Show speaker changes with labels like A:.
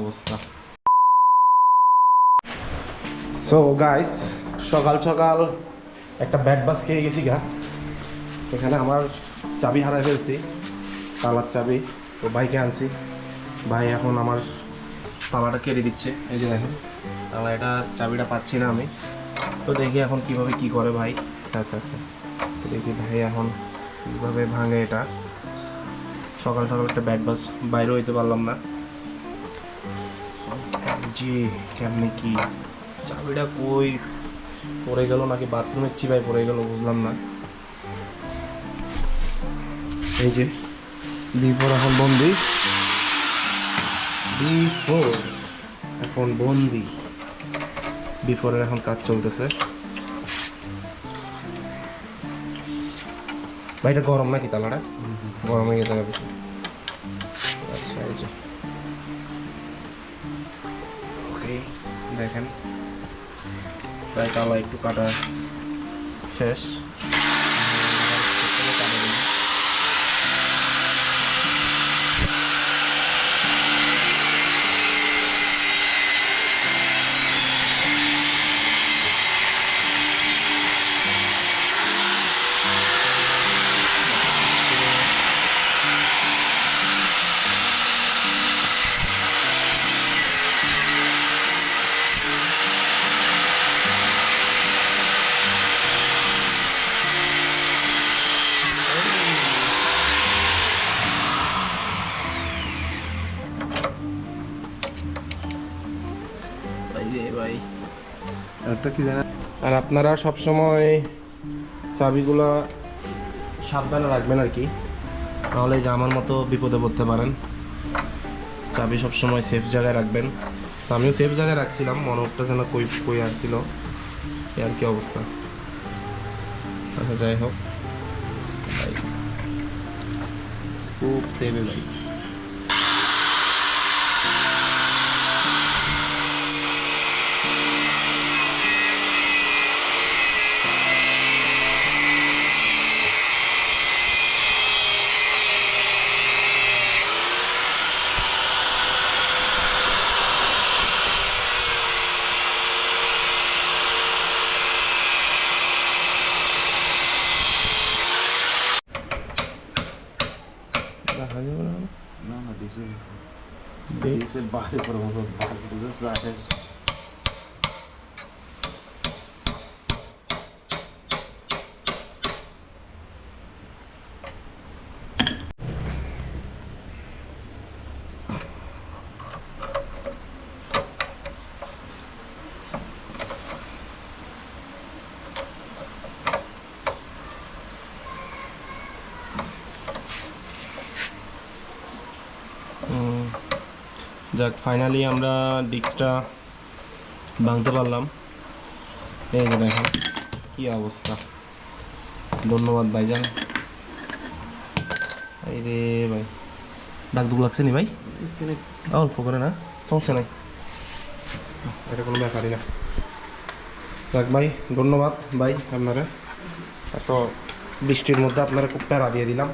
A: অবস্থা? So guys সকাল সকাল একটা ব্যাট বাস খেয়ে গেছি গা। এখানে আমার চাবি হারাই ফেলছি, তালার চাবি, তো বাইকে আনছি। ভাই এখন আমার তালাটা কেটে দিচ্ছে, এই যে দেখেন, তালা এটা চাবিটা পাচ্ছি না আমি। তো দেখি এখন কীভাবে কি করে ভাই। আচ্ছা আচ্ছা। দেখি ভাই এখন কীভাবে ভাঙে এটা। সকাল সকাল একটা ব্যাট বাস বাইরে হইতে পারলাম না। যে কেমনি কি চাবিটা কই? পড়ে গেল নাকি বাথরুমের চিবাই পড়ে গেল বুঝলাম না। এই যে বিফোর এখন বন্দি। বিফোর এখন বন্দি। বিফোরের এখন কাজ চলতেছে। ভাইটা গরম নাকি তালাটা? গরম হয়ে বেশি আচ্ছা এই যে। দেখেন। তাই তালা একটু কাটা শেষ। ভাই।
B: একটা কি জানা
A: আর আপনারা সব সময় চাবিগুলা সাবধানে রাখবেন আর কি। নাহলে যে আমার মতো বিপদে পড়তে পারেন। চাবি সবসময় সেফ জায়গায় রাখবেন। তো আমিও সেফ জায়গায় রাখছিলাম মনে উঠতেছে না কই কই আসছিল এই আর কি অবস্থা। আচ্ছা যাই হোক। খুব সেভে ভাই দেখা যাবে না
B: না না ডিসে
A: দেখ।
B: ডিসে বাইরে পড়ে
A: যাক ফাইনালি আমরা ডিস্কটা ভাঙতে পারলাম। এই যে দেখেন কি অবস্থা। ধন্যবাদ ভাইজান। এই রে ভাই। দাগ দুগ লাগছে নি ভাই?
B: এখানে
A: অল্প করে না? সমস্যা নাই। এটা কোনো ব্যাপারই না। যাক ভাই ধন্যবাদ ভাই আপনারা। এত বৃষ্টির মধ্যে আপনারা খুব প্যারা দিয়ে দিলাম।